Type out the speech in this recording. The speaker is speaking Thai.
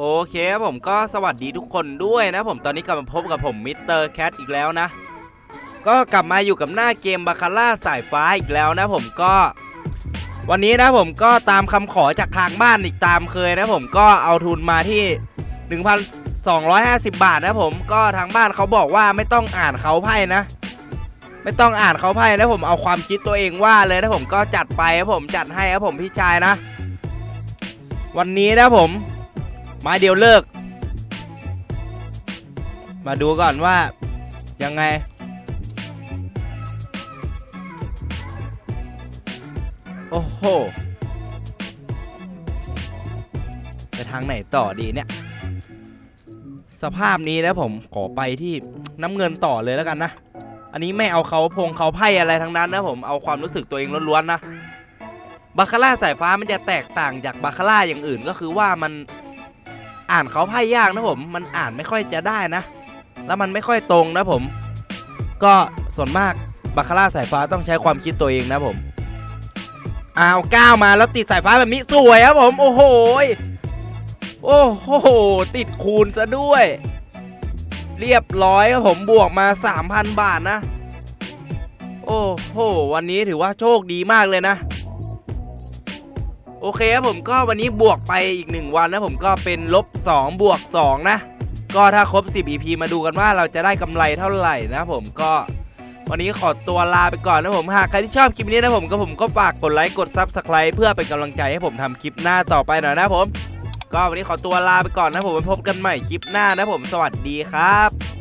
โอเคครับผมก็สวัสดีทุกคนด้วยนะผมตอนนี้กลับมาพบกับผมมิสเตอร์แคทอีกแล้วนะ ก็กลับมาอยู่กับหน้าเกมบาคาร่าสายฟ้าอีกแล้วนะผมก็ วันนี้นะผมก็ตามคำขอจากทางบ้านอีกตามเคยนะผมก็เอาทุนมาที่ 1,250 บาทนะผมก็ทางบ้านเขาบอกว่าไม่ต้องอ่านเขาไพ่นะ ไม่ต้องอ่านเขาไพ่นะผมเอาความคิดตัวเองว่าเลยนะผมก็จัดไปครับผมจัดให้ครับผมพี่ชายนะ วันนี้นะผม ไม้เดียวเลิก มาดูก่อนว่า ยังไง โอ้โห ไปทางไหนต่อดีเนี่ย สภาพนี้นะผมขอไปที่น้ำเงินต่อเลยแล้วกันนะ อันนี้ไม่เอาเขาพงเขาไพ่อะไรทั้งนั้นนะผมเอาความรู้สึกตัวเองล้วนๆนะบาคาร่าสายฟ้ามันจะแตกต่างจากบาคาร่าอย่างอื่นก็คือว่ามัน อ่านเขาไพ่ยากนะผม มันอ่านไม่ค่อยจะได้นะ แล้วมันไม่ค่อยตรงนะผม ก็ส่วนมากบาคาร่าสายฟ้าต้องใช้ความคิดตัวเองนะผมอ้าวก้าวมาแล้วติดสายฟ้าแบบนี้สวยครับผม โอ้โหโอ้โห ติดคูณซะด้วย เรียบร้อยครับผมบวกมา 3,000 บาทนะ โอ้โห วันนี้ถือว่าโชคดีมากเลยนะ โอเคครับผมก็วันนี้บวกไปอีก 1 วันนะผมก็เป็นลบ2บวก2นะ ก็ถ้าครบ 10 EP มาดูกันว่าเราจะได้กำไรเท่าไหร่นะผมก็วันนี้ขอตัวลาไปก่อนนะผมหากใครที่ชอบคลิปนี้นะผมก็ผมก็ฝากกดไลค์กด Subscribe เพื่อเป็นกำลังใจให้ผมทำคลิปหน้าต่อไปหน่อยนะผม ก็วันนี้ขอตัวลาไปก่อนนะผมไว้พบกันใหม่คลิปหน้านะผมสวัสดีครับ